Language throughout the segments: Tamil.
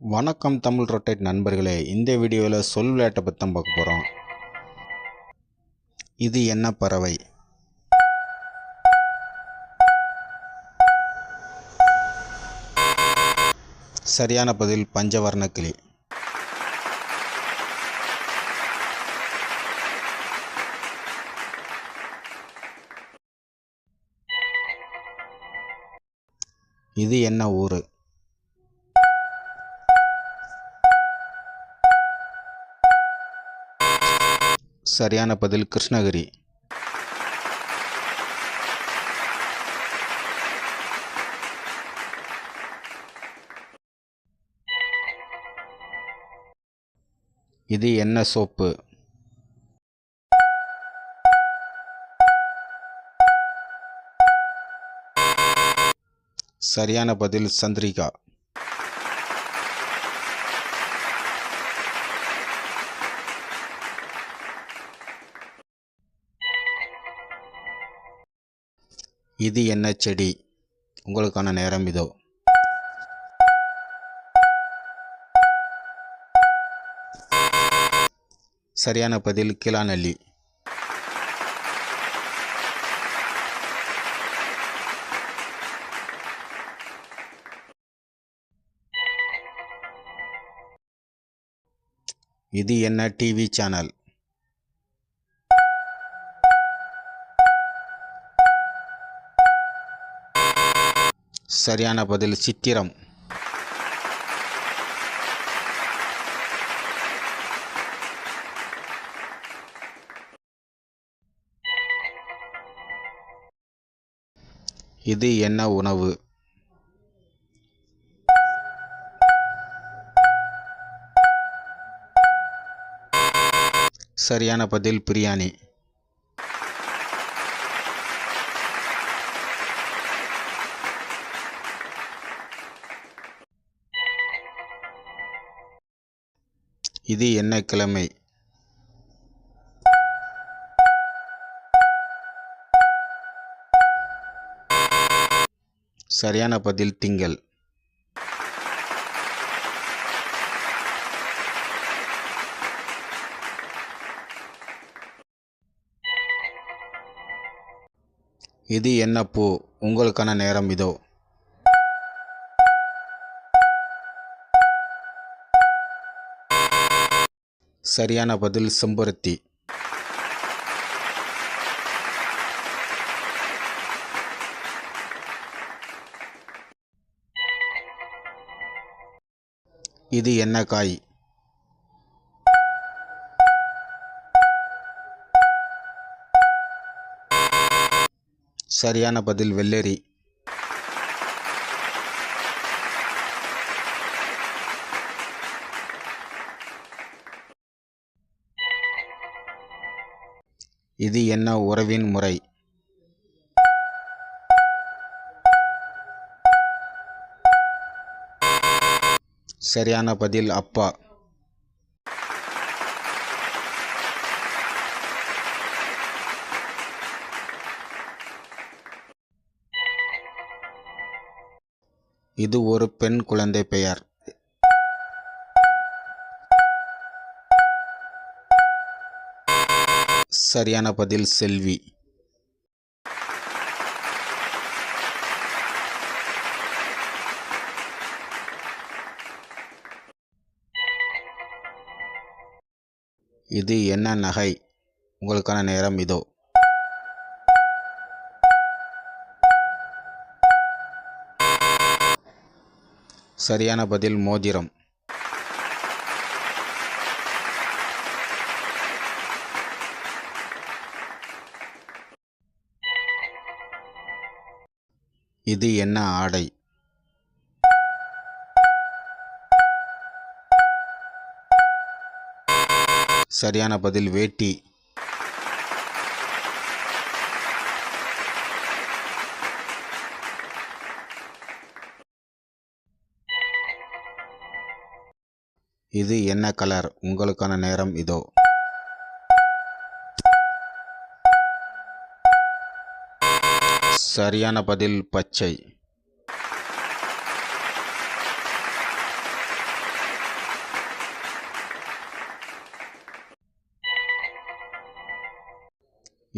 வணக்கம் தமிழ் ரொட்டேட் நண்பர்களே. இந்த வீடியோவில் சொல் விளையாட்டை பற்றி தான் பார்க்க போகிறோம் இது என்ன பறவை? சரியான பதில் பஞ்சவர்ண கிளி. இது என்ன ஊர் சரியான பதில் கிருஷ்ணகிரி. இது என்ன சோப்பு? சரியான பதில் சந்திரிகா. இது என்ன செடி? உங்களுக்கான நேரம் இதோ. சரியான பதில் கிளாநெல்லி இது என்ன டிவி சேனல் சரியான பதில் சித்திரம். இது என்ன உணவு? சரியான பதில் பிரியாணி. இது என்ன கிழமை? சரியான பதில் திங்கள். இது என்ன பூ? உங்களுக்கான நேரம் இதோ. சரியான பதில் செம்பருத்தி. இது என்ன காய்? சரியான பதில் வெள்ளரி. இது என்ன உறவின் முறை? சரியான பதில் அப்பா. இது ஒரு பெண் குழந்தை பெயர். சரியான பதில் செல்வி. இது என்ன நகை? உங்களுக்கான நேரம் இதோ. சரியான பதில் மோதிரம். இது என்ன ஆடை? சரியான பதில் வேட்டி. இது என்ன கலர்? உங்களுக்கான நேரம் இதோ. சரியான பதில் பச்சை.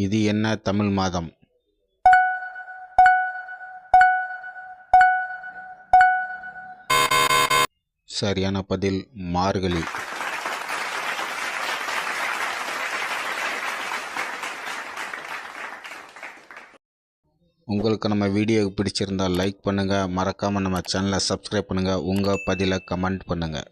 இது என்ன தமிழ் மாதம்? சரியான பதில் மார்கழி. உங்களுக்கு நம்ம வீடியோ பிடிச்சிருந்தால் லைக் பண்ணுங்கள் மறக்காமல் நம்ம சேனலை சப்ஸ்கிரைப் பண்ணுங்கள் உங்கள் பதிலை கமெண்ட் பண்ணுங்கள்